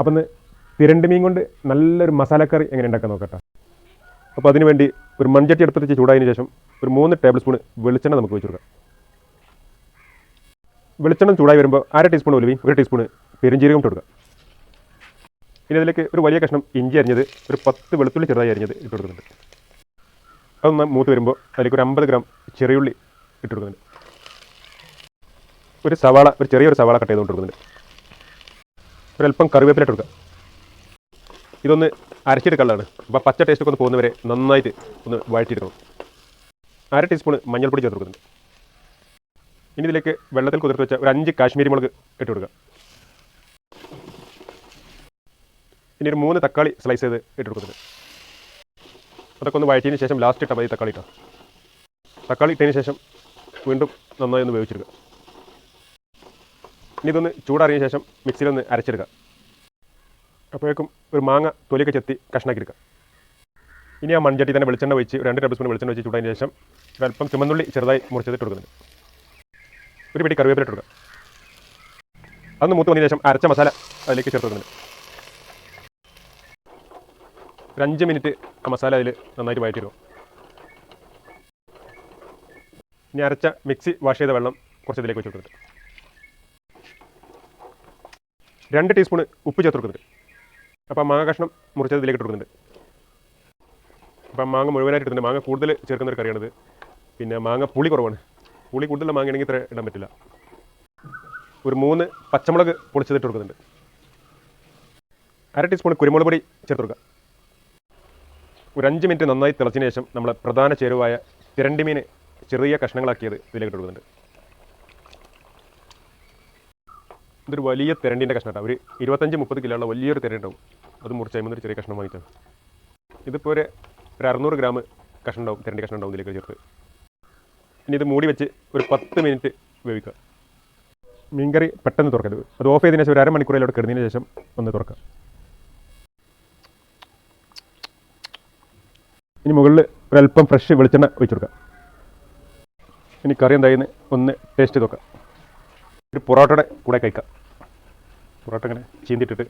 അപ്പം തിരണ്ട് മീൻ കൊണ്ട് നല്ലൊരു മസാലക്കറി എങ്ങനെ ഉണ്ടാക്കാൻ നോക്കട്ടെ. അപ്പോൾ അതിന് വേണ്ടി ഒരു മൺചട്ടി എടുത്ത് വെച്ച് ചൂടായതിന് ശേഷം ഒരു മൂന്ന് ടേബിൾ സ്പൂൺ വെളിച്ചെണ്ണ നമുക്ക് വെച്ച് കൊടുക്കാം. വെളിച്ചെണ്ണ ചൂടായി വരുമ്പോൾ അര ടീസ്പൂൺ ഒലിവി ഒരു ടീസ്പൂൺ പെരുംജീരകം കൊടുക്കുക ഇനി അതിലേക്ക് ഒരു വലിയ കഷ്ണം ഇഞ്ചി അരിഞ്ഞത് ഒരു പത്ത് വെളുത്തുള്ളി ചെറുതായി അരിഞ്ഞത് ഇട്ട് കൊടുക്കുന്നുണ്ട്. അതൊന്ന് മൂത്ത് വരുമ്പോൾ അതിലേക്ക് ഒരു അമ്പത് ഗ്രാം ചെറിയുള്ളി ഇട്ട് കൊടുക്കുന്നുണ്ട്. ഒരു സവാള ഒരു ചെറിയൊരു സവാള കട്ട് ചെയ്തുകൊണ്ട് കൊടുക്കുന്നുണ്ട്. ഒരല്പം കറിവേപ്പില ഇട്ട് കൊടുക്കുക ഇതൊന്ന് അരച്ചെടുക്കാനുള്ളതാണ്. അപ്പോൾ പച്ച ടേസ്റ്റ് ഒക്കെ ഒന്ന് പോകുന്നവരെ നന്നായിട്ട് ഒന്ന് വഴറ്റിയെടുക്കണം. അര ടീസ്പൂൺ മഞ്ഞൾപ്പൊടി ചേർത്ത് കൊടുക്കുന്നുണ്ട്. ഇനി ഇതിലേക്ക് വെള്ളത്തിൽ കുതിർത്ത് വെച്ച ഒരു അഞ്ച് കാശ്മീരി മുളക് ഇട്ട് കൊടുക്കുക ഇനി ഒരു മൂന്ന് തക്കാളി സ്ലൈസ് ചെയ്ത് ഇട്ട് കൊടുക്കുന്നുണ്ട്. അതൊക്കെ ഒന്ന് വഴറ്റിയതിന് ശേഷം ലാസ്റ്റ് ഇട്ടാൽ മതി തക്കാളി ഇട്ടാൽ തക്കാളി ഇട്ടതിന് ശേഷം വീണ്ടും നന്നായി ഒന്ന് വേവിച്ചെടുക്കുക ഇനി ഇതൊന്ന് ചൂടാറിയ ശേഷം മിക്സിയിലൊന്ന് അരച്ചെടുക്കുക. അപ്പോഴേക്കും ഒരു മാങ്ങ തൊലിയൊക്കെ ചെത്തി കഷ്ണാക്കി എടുക്കുക ഇനി ആ മൺചട്ടി തന്നെ വെളിച്ചെണ്ണ ഒരു രണ്ട് ടേബിൾ സ്പൂൺ വെളിച്ചെണ്ണ ഒഴിച്ച് ചൂടാതിന് ശേഷം ഒരല്പം ചുമന്നുള്ളി ചെറുതായി മുറിച്ചതിട്ട് കൊടുക്കുന്നുണ്ട് ഒരു പിടി കറിവേപ്പില ഇട്ട് കൊടുക്കുക. അന്ന് മൂത്ത് വന്നതിന് ശേഷം അരച്ച മസാല അതിലേക്ക് ചേർത്ത് കൊടുക്കുന്നുണ്ട് ഒരു അഞ്ച് മിനിറ്റ് ആ മസാല അതിൽ നന്നായിട്ട് വഴറ്റിയിടും ഇനി അരച്ച മിക്സി വാഷ് ചെയ്ത വെള്ളം കുറച്ച് ഇതിലേക്ക് വെച്ച് കൊടുക്കുന്നുണ്ട് രണ്ട് ടീസ്പൂൺ ഉപ്പ് ചേർത്ത് കൊടുക്കുന്നുണ്ട്. അപ്പോൾ മാങ്ങ കഷ്ണം മുറിച്ചത് ഇതിലേക്ക് കൊടുക്കുന്നുണ്ട്. അപ്പം മാങ്ങ മുഴുവനായിട്ട് എടുത്തിട്ടുണ്ട് മാങ്ങ കൂടുതൽ ചേർക്കുന്ന ഒരു കറിയാണിത്. പിന്നെ മാങ്ങ പുളി കുറവാണ്. പുളി കൂടുതലുള്ള മാങ്ങയാണെങ്കിൽ ഇത്ര ഇടാൻ പറ്റില്ല. ഒരു മൂന്ന് പച്ചമുളക് പൊളിച്ചതിട്ട് കൊടുക്കുന്നുണ്ട്. അര ടീസ്പൂൺ കുരുമുളക് പൊടി ചേർത്ത് കൊടുക്കുക. ഒരു അഞ്ച് മിനിറ്റ് നന്നായി തിളച്ചതിന് ശേഷം നമ്മൾ പ്രധാന ചേരുവായ തിരണ്ടി മീൻ ചെറിയ കഷ്ണങ്ങളാക്കിയത് ഇതിലേക്ക് കൊടുക്കുന്നുണ്ട്. ഇതൊരു വലിയ തിരണ്ടിന്റെ കഷ്ണം ഒരു ഇരുപത്തഞ്ച് മുപ്പത് കിലോ ഉള്ള വലിയൊരു തിരണ്ടുണ്ടാവും. അത് മുറിച്ച് ഒരു ചെറിയ കഷ്ണം വാങ്ങിച്ചാണ് ഇതിപ്പോൾ ഒരു ഒരു അറുന്നൂറ് ഗ്രാം കഷ്ണം ഉണ്ടാവും തിരണ്ടി കഷ്ണം ഉണ്ടാവും ഇതിലേക്ക് ചേർത്ത്. ഇനി ഇത് മൂടി വെച്ച് ഒരു പത്ത് മിനിറ്റ് വേവിക്കുക. മീൻകറി പെട്ടെന്ന് തുറക്കരുത്. അത് ഓഫ് ചെയ്തതിന് ശേഷം ഒരു അരമണിക്കൂറിലോട്ട് കിടന്നതിന് ശേഷം ഒന്ന് തുറക്കുക. ഇനി മുകളിൽ ഒരല്പം ഫ്രഷ് വെളിച്ചെണ്ണ ഒഴിച്ചു കൊടുക്കാം ഇനി കറി എന്തായെന്ന് ഒന്ന് ടേസ്റ്റ് നോക്കാം ഒരു പൊറോട്ടയുടെ കൂടെ കഴിക്കാം പൊറോട്ട ചീന്തിട്ടിട്ട്.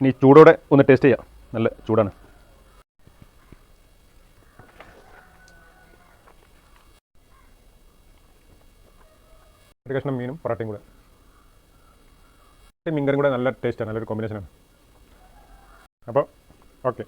ഇനി ചൂടോടെ ഒന്ന് ടേസ്റ്റ് ചെയ്യാം. നല്ല ചൂടാണ്. ഒരു കഷ്ണം മീനും പൊറോട്ടയും കൂടെ. മീൻകറിയും കൂടെ നല്ല ടേസ്റ്റാണ് നല്ലൊരു കോമ്പിനേഷനാണ് അപ്പോൾ ഓക്കെ